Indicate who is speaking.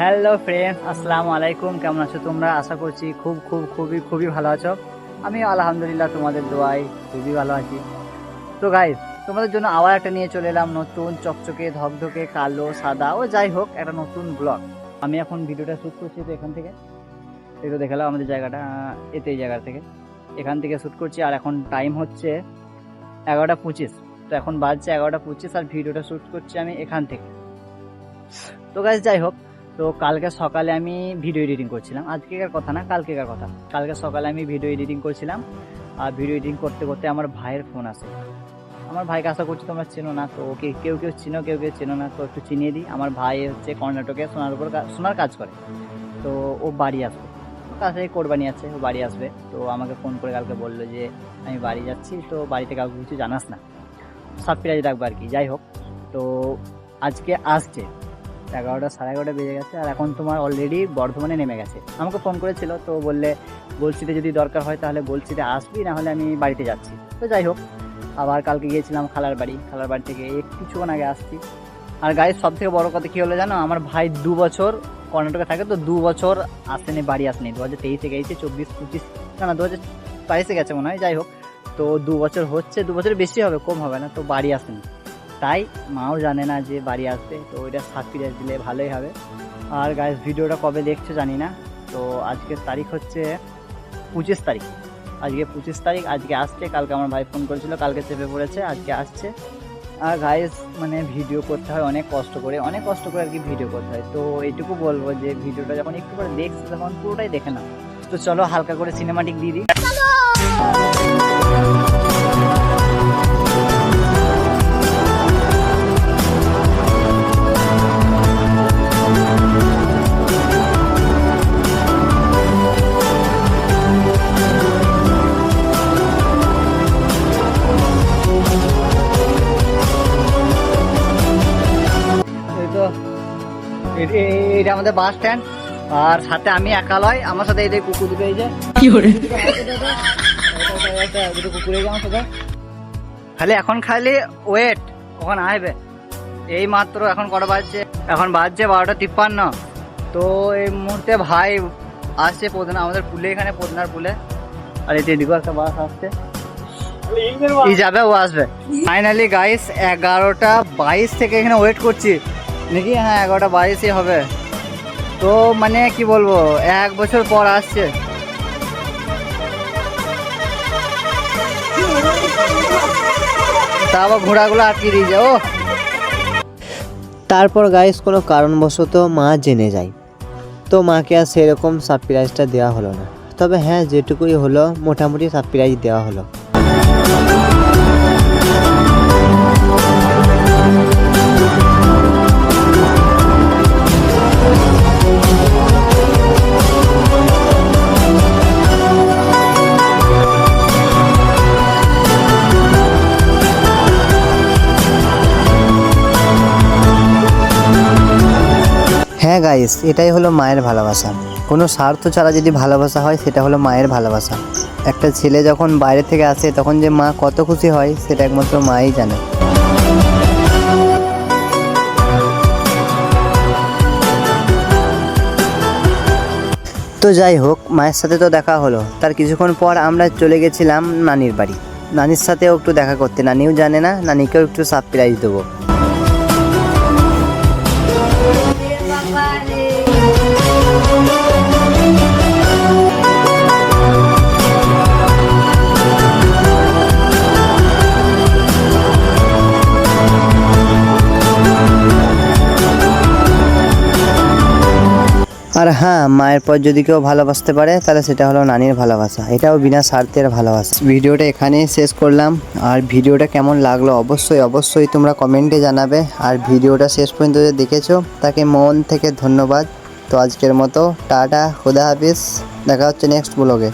Speaker 1: Hello friend আসসালামু আলাইকুম। কেমন আছো তোমরা? আশা করছি খুব খুব, খুবই খুবই ভালো আছো। আমি আলহামদুলিল্লাহ তোমাদের দোয়াই খুবই ভালো আছি। তো গাইজ তোমাদের জন্য আবার একটা নিয়ে চলে এলাম নতুন, চকচকে, ধকধকে, কালো, সাদা ও যাই হোক, একটা নতুন ব্লগ আমি এখন ভিডিওটা শ্যুট করছি তো এখান থেকে। একটু দেখালাম আমাদের জায়গাটা এতে এই জায়গা থেকে। এখান থেকে শ্যুট করছি আর এখন টাইম হচ্ছে এগারোটা পঁচিশ। তো এখন বাজছে এগারোটা পঁচিশ আর ভিডিওটা শ্যুট করছি আমি এখান থেকে। তো গাইজ যাই হোক তো কালকে সকালে আমি ভিডিও এডিটিং করছিলাম। আজকেকার কথা না, কালকেকার কথা। কালকে সকালে আমি ভিডিও এডিটিং করছিলাম। আর ভিডিও এডিটিং করতে করতে আমার ভাইয়ের ফোন আসে। আমার ভাইকে আশা করছি তোমরা চেনো না, তো ওকে কেউ কেউ চিনো, কেউ কেউ চেনো না, তো একটু চিনিয়ে দিই। আমার ভাই হচ্ছে কর্ণাটকে সোনার উপর সোনার কাজ করে। তো ও বাড়ি আসবে। কাছে কোরবানি আছে, ও বাড়ি আসবে। তো আমাকে ফোন করে কালকে বলল যে, আমি বাড়ি যাচ্ছি, তো বাড়িতে কাউকে কিছু জানাস না। সারপ্রাইজ রাখব আর কি, যাই হোক। তো আজকে আসছে। এগারোটা, সাড়ে এগারোটা বেজে গেছে আর এখন তোমার অলরেডি বর্ধমানে নেমে গেছে। আমাকে ফোন করেছিল, তো বললে গলসিতে যদি দরকার হয় তাহলে গলসিতে আসবি না হলে আমি বাড়িতে যাচ্ছি। তো যাই হোক, আবার কালকে গিয়েছিলাম খালার বাড়ি। খালার বাড়ি থেকে কিছুক্ষণ আগে আসছি। আর গাড়ির সব থেকে বড় কথা কী হলো জানো? আমার ভাই দু বছর কর্ণাটকে থাকে, তো দু বছর আসেনি, বাড়ি আসেনি। দু হাজার তেইশে গেছে, চব্বিশ, পঁচিশ, না না, দু হাজার বাইশে গেছে মনে হয়, যাই হোক। তো দু বছর হচ্ছে, দু বছর বেশি হবে, কম হবে না, তো বাড়ি আসেনি। তাই মাও জানে না যে বাড়ি আসবে, তো ওইটা সারপ্রাইজ দিলে ভালোই হবে। আর গাইস ভিডিওটা কবে দেখছ জানি না, তো আজকের তারিখ হচ্ছে পঁচিশ তারিখ। আজকে পঁচিশ তারিখ, আজকে আসছে, কালকে আমার ভাই ফোন করেছিল, কালকে চেপে পড়েছে, আজকে আসছে। আর গাইস মানে ভিডিও করতে হয়, অনেক কষ্ট করে, অনেক কষ্ট করে আর কি ভিডিও করতে হয়। তো এইটুকু বলব যে ভিডিওটা যখন একটু করে দেখছ, তখন পুরোটাই দেখে নাও। তো চলো হালকা করে সিনেমাটিক দিয়ে দিই। এটা আমাদের বাস স্ট্যান্ড। আর সাথে আমি একা লয় আমার সাথে এই যে কুকুর দুটো এই যে। দুটো কুকুর এই যে আমার সাথে খালি এখন খালি ওয়েট কখন আসবে? এই মাত্র এখন কটা বাজছে? এখন বাজছে বারোটা তিপ্পান্ন। তো এই মুহূর্তে ভাই আসছে পোদনা আমাদের পুলে এখানে পোদনার পুলে। আর এতে এদিকেও একটা বাস আসছে। যাবে ও আসবে। ফাইনালি গাইস এগারোটা বাইশ থেকে এখানে ওয়েট করছি। নাকি? হ্যাঁ এগারোটা বাইশই হবে। তো মানে কি বলব, এক বছর পর আসছে। তা আবার ঘোড়াগুলো আটকে দিয়েছে ও
Speaker 2: তারপর গাইস কোনো কারণবশত মা জেনে যায়। তো মাকে আর সেরকম সারপ্রাইজটা দেওয়া হলো না। তবে হ্যাঁ যেটুকুই হলো, মোটামুটি সারপ্রাইজ দেওয়া হলো। হ্যাঁ গাইস এটাই হলো মায়ের ভালোবাসা। কোনো স্বার্থ ছাড়া যদি ভালোবাসা হয়, সেটা হলো মায়ের ভালোবাসা। একটা ছেলে যখন বাইরে থেকে আসে, তখন যে মা কত খুশি হয়, সেটা একমাত্র মাই জানে। তো যাই হোক, মায়ের সাথে তো দেখা হলো। তার কিছুক্ষণ পর আমরা চলে গেছিলাম নানির বাড়ি। নানির সাথেও একটু দেখা করতে। নানিও জানে না, নানিকেও একটু সারপ্রাইজ দেবো। আর হ্যাঁ মায়ের পর যদি কেউ ভালোবাসতে পারে, তাহলে সেটা হলো নানির ভালোবাসা। এটাও বিনা স্বার্থের ভালোবাসা। ভিডিওটা এখানেই শেষ করলাম। আর ভিডিওটা কেমন লাগল অবশ্যই অবশ্যই তোমরা কমেন্টে জানাবে। আর ভিডিওটা শেষ পর্যন্ত যে দেখেছ, তাকে মন থেকে ধন্যবাদ। তো আজকের মতো, টাটা, খুদা হাফিজ। দেখা হচ্ছে নেক্সট ব্লগে